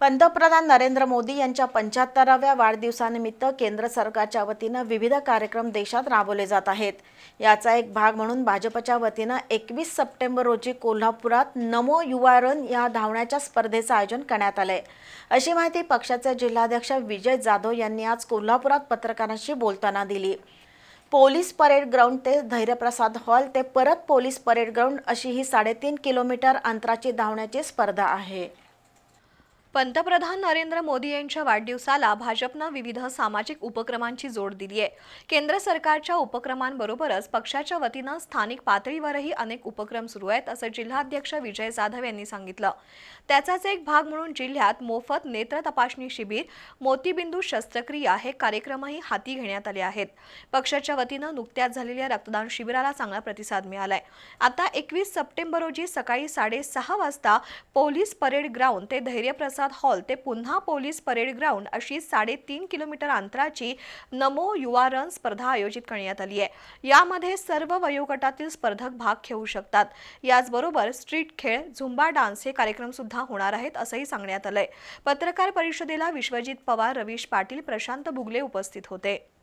पंतप्रधान नरेंद्र मोदी यांच्या पंच्याहत्तराव्या वाढदिवसानिमित्त केंद्र सरकारच्या वतीनं विविध कार्यक्रम देशात राबवले जात आहेत. याचा एक भाग म्हणून भाजपच्या वतीनं एकवीस सप्टेंबर रोजी कोल्हापुरात नमो युवा रन या धावण्याच्या स्पर्धेचं आयोजन करण्यात आलंय. अशी माहिती पक्षाचे जिल्हाध्यक्ष विजय जाधव यांनी आज कोल्हापुरात पत्रकारांशी बोलताना दिली. पोलीस परेड ग्राउंड ते धैर्यप्रसाद हॉल ते परत पोलीस परेड ग्राउंड अशी ही साडेतीन किलोमीटर अंतराची धावण्याची स्पर्धा आहे. पंतप्रधान नरेंद्र मोदी यांच्या वाढदिवसाला भाजपनं विविध सामाजिक उपक्रमांची जोड दिली आहे. केंद्र सरकारच्या उपक्रमांबरोबरच पक्षाच्या वतीनं स्थानिक पातळीवरही अनेक उपक्रम सुरू आहेत असं जिल्हाध्यक्ष विजय जाधव यांनी सांगितलं. त्याचाच एक भाग म्हणून जिल्ह्यात मोफत नेत्र तपासणी शिबिर मोतीबिंदू शस्त्रक्रिया हे कार्यक्रमही हाती घेण्यात आले आहेत. पक्षाच्या वतीनं नुकत्याच झालेल्या रक्तदान शिबिराला चांगला प्रतिसाद मिळालाय. आता एकवीस सप्टेंबर रोजी सकाळी साडेसहा वाजता पोलीस परेड ग्राउंड ते धैर्यप्रसाद हॉल ते पुन्हा पोलीस परेड ग्राउंड अशी साडेतीन किलोमीटर अंतराची नमो युवा रन स्पर्धा आयोजित करण्यात आली आहे. यामध्ये सर्व वयोगटातील स्पर्धक भाग घेऊ शकतात. याचबरोबर स्ट्रीट खेळ झुंबा डान्स हे कार्यक्रम सुद्धा होणार आहेत असंही सांगण्यात आलंय. पत्रकार परिषदेला विश्वजित पवार रवीश पाटील प्रशांत बुगले उपस्थित होते.